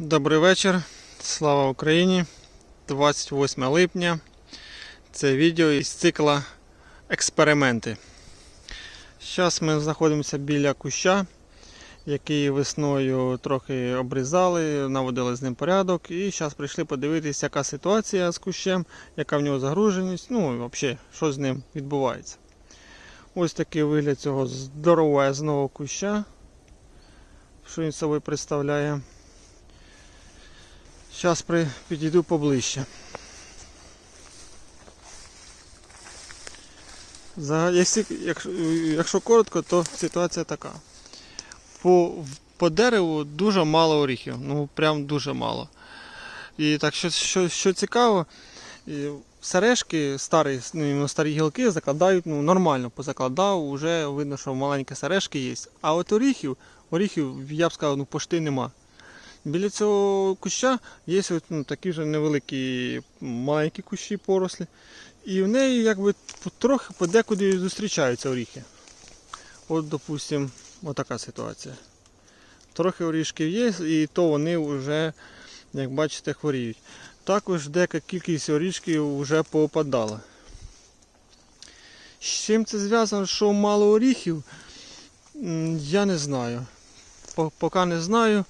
Добрий вечір. Слава Україні. 28 липня. Це відео із цикла Експерименти. Зараз ми знаходимося біля куща, який весною трохи обрізали, наводили з ним порядок. І зараз прийшли подивитися, яка ситуація з кущем, яка в нього загруженість, ну і взагалі, що з ним відбувається. Ось такий вигляд цього здоровезного куща. Що він собою представляє. Зараз підійду поближче. Якщо, якщо, коротко, то ситуація така. По, по дереву дуже мало оріхів. Ну прям дуже мало. І так, що, що, що цікаво, сережки старі, ну, старі гілки закладають ну, нормально, позакладав, вже видно, що маленькі сережки є. А от оріхів, оріхів, я б сказав, ну пошти нема. Біля цього куща є ну, такі вже невеликі маленькі кущі порослі. І в неї якби трохи подекуди зустрічаються оріхи. От, допустимо, отака ситуація. Трохи орішків є, і то вони вже, як бачите, хворіють. Також деяка кількість орішків вже поопадала. З чим це зв'язано, що мало оріхів, я не знаю. Поки не знаю.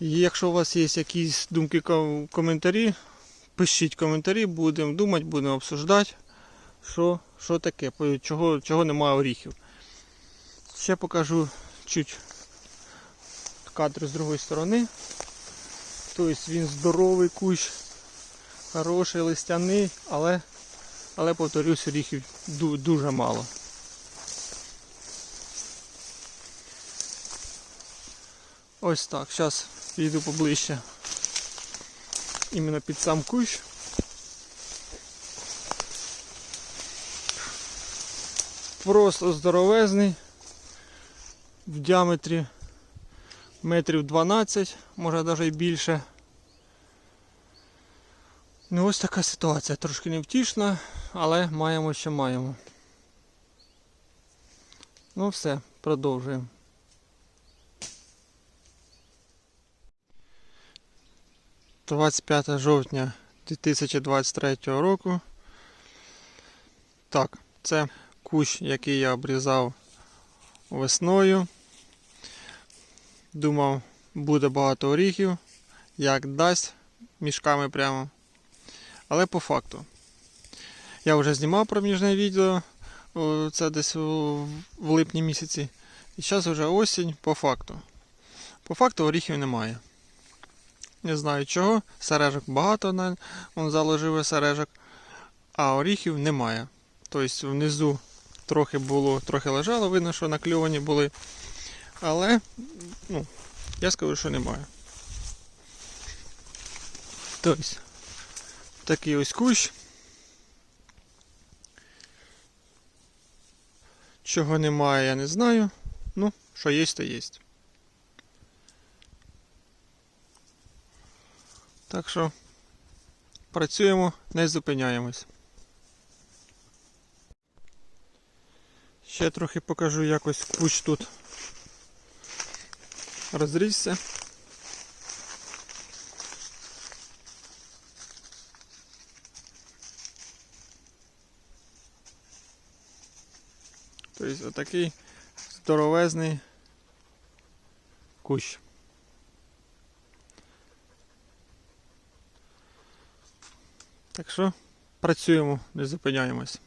Якщо у вас є якісь думки, ком- коментарі, пишіть коментарі, будемо думати, будемо обсуждати, що, що таке, чого, чого немає оріхів. Ще покажу чуть кадр з другої сторони. Тобто він здоровий кущ, хороший, листяний, але, але повторюсь, оріхів дуже мало. Ось так, зараз підійду поближче. Іменно під сам кущ. Просто здоровезний. В діаметрі метрів 12, може навіть і більше. Ну ось така ситуація, трошки невтішна, але маємо, що маємо. Ну все, продовжуємо. – 25 жовтня 2023 року. Так, це кущ, який я обрізав весною. Думав, буде багато оріхів, як дасть мішками прямо. Але по факту. Я вже знімав проміжне відео, це десь в липні місяці. І зараз вже осінь по факту. По факту оріхів немає. Не знаю чого. Сережок багато, он заложив сережок, а оріхів немає. Тобто внизу трохи було, трохи лежало, видно, що накльовані були. Але ну, я скажу, що немає. Тобто, такий ось кущ. Чого немає, я не знаю. Ну, що є, то є. Так що працюємо, не зупиняємось. Ще трохи покажу якось кущ тут розрісся. Тобто отакий здоровезний кущ. Так що працюємо, не зупиняємось.